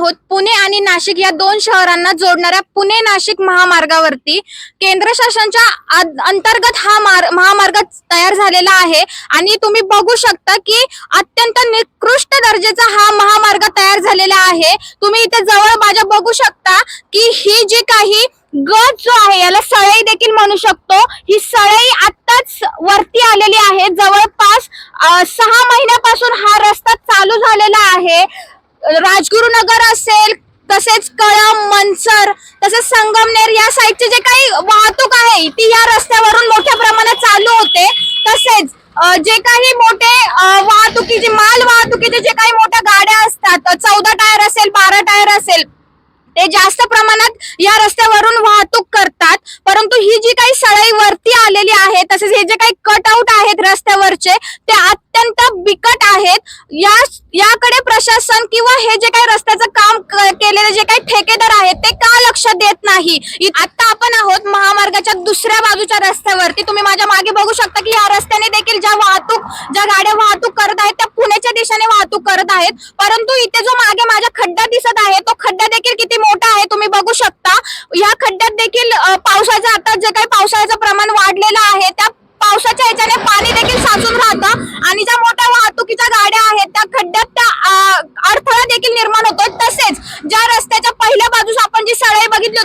पुणे आणि नाशिक या दोन शहरांना जोडणाऱ्या पुणे नाशिक महामार्गावरती केंद्र शासनाच्या आद- अंतर्गत हा महामार्ग तयार झालेला आहे. आणि तुम्ही बघू शकता की अत्यंत निकृष्ट दर्जाचा हा महामार्ग तयार झालेला आहे. तुम्ही इथे जवळ माझ्या बघू शकता की ही जी काही गट जो आहे याला सळई देखील म्हणू शकतो. ही सळई आत्ताच वरती आलेली आहे. जवळपास सहा महिन्यापासून हा रस्ता चालू झालेला आहे. राजगुरुनगर असेल तसेच कळम मनसर तसेच संगमनेर या साईडचे जे काही वाहतूक आहे ती या रस्त्यावरून मोठ्या प्रमाणात चालू होते. तसेच जे काही मोठे वाहतुकीचे माल वाहतुकीचे जे काही मोठ्या गाड्या असतात चौदा टायर असेल बारा टायर असेल ते जास्त प्रमाणात या रस्त्यावरून वाहतूक करतात. परंतु ही जी काही सळई वरती आलेली आहे तसेच हे जे काही कटआउट आहेत रस्त्यावरचे ते अत्यंत बिकट आहेत. या याकडे प्रशासन किंवा हे जे काही रस्त्याचं काम केलेले जे काही ठेकेदार आहेत ते का लक्ष देत नाही? आता आपण आहोत महामार्गाच्या दुसऱ्या बाजूच्या रस्त्यावरती. तुम्ही माझ्या मागे बघू शकता की या रस्त्याने देखील ज्या वाहतूक ज्या गाड्या वाहतूक करत आहेत त्या पुण्याच्या दिशेने वाहतूक करत आहेत. परंतु इथे जो मागे माझा खड्डा दिसत आहे तो खड्डा देखील किती मोठा आहे तुम्ही बघू शकता. या खड्ड्यात देखील पावसाचं आता जे काही पावसाळ्याचं प्रमाण वाढलेलं आहे त्या पावसाच्या ह्याच्याने पाणी देखील साचून राहतं आणि ज्या मोठ्या वाहतुकीच्या गाड्या आहेत त्या खड्ड्यात त्या अ, अडथळा देखील निर्माण होतो तसेच ज्या रस्त्याच्या पहिल्या बाजूस आपण जी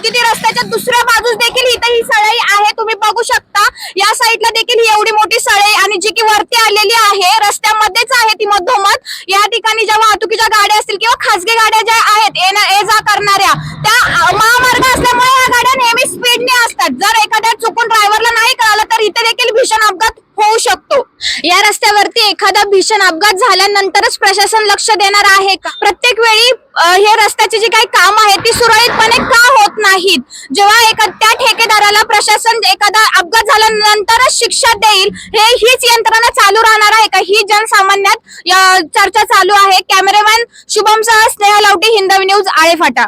किती रस्त्याच्या दुसऱ्या बाजूस देखील इथे ही सळई आहे तुम्ही बघू शकता. या साईडला देखील ही एवढी मोठी सळई आणि जी की वरती आलेली आहे रस्त्यामध्येच आहे ती मधोमध. या ठिकाणी ज्या वाहतुकीच्या गाड्या असतील किंवा खासगी गाड्या ज्या आहेत ये जा करणाऱ्या त्या महामार्ग असल्यामुळे या गाड्या नेहमी स्पीडने असतात. जर एखाद्या चुकून ड्रायव्हरला नाही कळालं तर इथे देखील भीषण अपघात होऊ शकतो. या रस्त्यावरती एखादा भीषण अपघात झाल्यानंतरच प्रशासन लक्ष देणार आहे का? प्रत्येक वेळी हे रस्त्याचे जे काही काम आहे ती सुरळीतपणे का होत नाहीत? जेव्हा एका त्या ठेकेदाराला प्रशासन एखादा अपघात झाल्यानंतरच शिक्षा देईल हे हीच यंत्रणा चालू राहणार आहे का? ही जनसामान्यात चर्चा चालू आहे. कॅमेरामॅन शुभमसह स्नेहा लावटी हिंदवी न्यूज आळेफाटा.